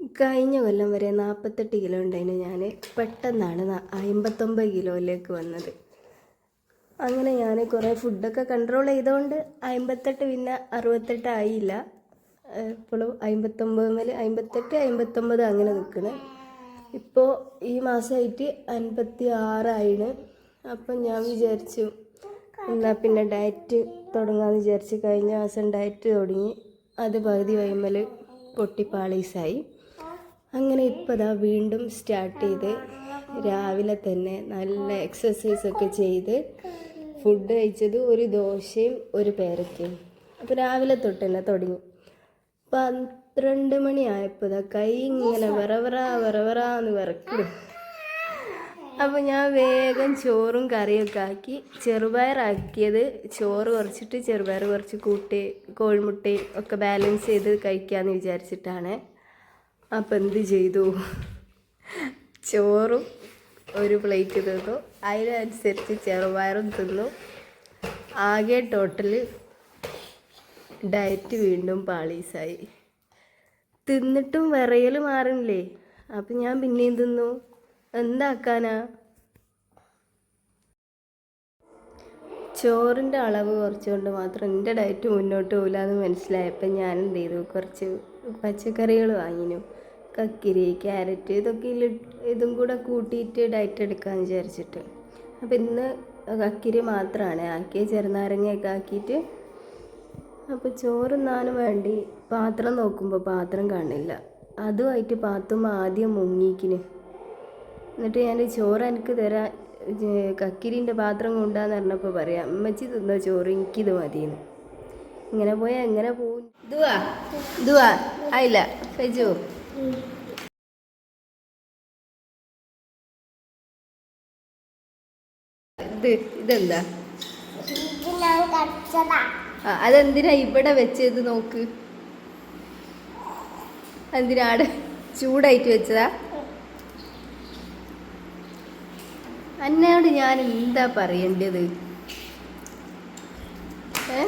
കഴിഞ്ഞ കൊല്ലം വരെ നാൽപ്പത്തെട്ട് കിലോ ഉണ്ടായിരുന്നു ഞാൻ പെട്ടെന്നാണ് അമ്പത്തൊമ്പത് കിലോയിലേക്ക് വന്നത്. അങ്ങനെ ഞാൻ കുറേ ഫുഡൊക്കെ കൺട്രോൾ ചെയ്തുകൊണ്ട് അമ്പത്തെട്ട് പിന്നെ അറുപത്തെട്ട് ആയില്ല. ഇപ്പോഴും അമ്പത്തൊമ്പത് മേൽ അമ്പത്തെട്ട് അമ്പത്തൊമ്പത് അങ്ങനെ നിൽക്കണേ ഇപ്പോൾ ഈ മാസമായിട്ട് അൻപത്തി ആറായിന് അപ്പം ഞാൻ വിചാരിച്ചു എന്നാൽ പിന്നെ ഡയറ്റ് തുടങ്ങാമെന്ന് വിചാരിച്ച് കഴിഞ്ഞ മാസം ഡയറ്റ് തുടങ്ങി. അത് പകുതി വൈമൽ പൊട്ടിപ്പാളീസായി. അങ്ങനെ ഇപ്പോൾ ദാ വീണ്ടും സ്റ്റാർട്ട് ചെയ്ത് രാവിലെ തന്നെ നല്ല എക്സസൈസ് ഒക്കെ ചെയ്ത് ഫുഡ് കഴിച്ചത് ഒരു ദോശയും ഒരു പേരക്കയും. അപ്പോൾ രാവിലെ തൊട്ട് തന്നെ തുടങ്ങി. പന്ത്രണ്ട് മണിയായപ്പോൾ ഇതാ കൈ ഇങ്ങനെ വിറവറ വിറവിറാന്ന് വിറക്കും അപ്പോൾ ഞാൻ വേഗം ചോറും കറിയൊക്കെ ആക്കി ചെറുപയറാക്കിയത് ചോറ് കുറച്ചിട്ട് ചെറുപയർ കുറച്ച് കൂട്ടി കോഴിമുട്ടയും ഒക്കെ ബാലൻസ് ചെയ്ത് കഴിക്കാമെന്ന് വിചാരിച്ചിട്ടാണ്. അപ്പം എന്ത് ചെയ്തു? ചോറും ഒരു പ്ലേറ്റ് തിന്നു. അതിനനുസരിച്ച് ചെറുപയറും തിന്നു. ആകെ ടോട്ടൽ ഡയറ്റ് വീണ്ടും പാളീസായി. തിന്നിട്ടും വിറയൽ മാറില്ലേ? അപ്പം ഞാൻ പിന്നെയും തിന്നു. എന്താക്കാനാ ചോറിന്റെ അളവ് കുറച്ചുകൊണ്ട് മാത്രം എന്റെ ഡയറ്റ് മുന്നോട്ട് പോകില്ല എന്ന് മനസ്സിലായപ്പോൾ ഞാൻ എന്ത് ചെയ്തു? കുറച്ച് പച്ചക്കറികൾ വാങ്ങിനു. കക്കിരി ക്യാരറ്റ് ഇതൊക്കെ ഇതും കൂടെ കൂട്ടിയിട്ട് ഡയറ്റ് എടുക്കാമെന്ന് വിചാരിച്ചിട്ട്. അപ്പം ഇന്ന് കക്കിരി മാത്രമാണ് ആക്കിയ ചെറുനാരങ്ങയൊക്കെ ആക്കിയിട്ട് അപ്പോൾ ചോറ് നാനും വേണ്ടി പാത്രം നോക്കുമ്പോൾ പാത്രം കാണില്ല. അതുമായിട്ട് പാത്തും ആദ്യം മുങ്ങിക്കിന്. എന്നിട്ട് ഞാൻ ചോറ് എനിക്ക് തരാൻ കക്കിരിന്റെ പാത്രം കൊണ്ടാന്ന് പറഞ്ഞപ്പോൾ പറയാം അമ്മച്ചി തിന്ന ചോറ് എനിക്കിത് മതിയെന്ന്. ഇങ്ങനെ പോയാൽ എങ്ങനെ പോകും ഇതുവാ ഇതുവാ ആയില്ല കഴിച്ചോ ഇത് ഇതെന്താ? അതെന്തിനാ ഇവിടെ വെച്ചത് നോക്ക്. എന്തിനാട് ചൂടായിട്ട് വെച്ചതാ? എന്നോട് ഞാൻ എന്താ പറയേണ്ടത്? ഏ?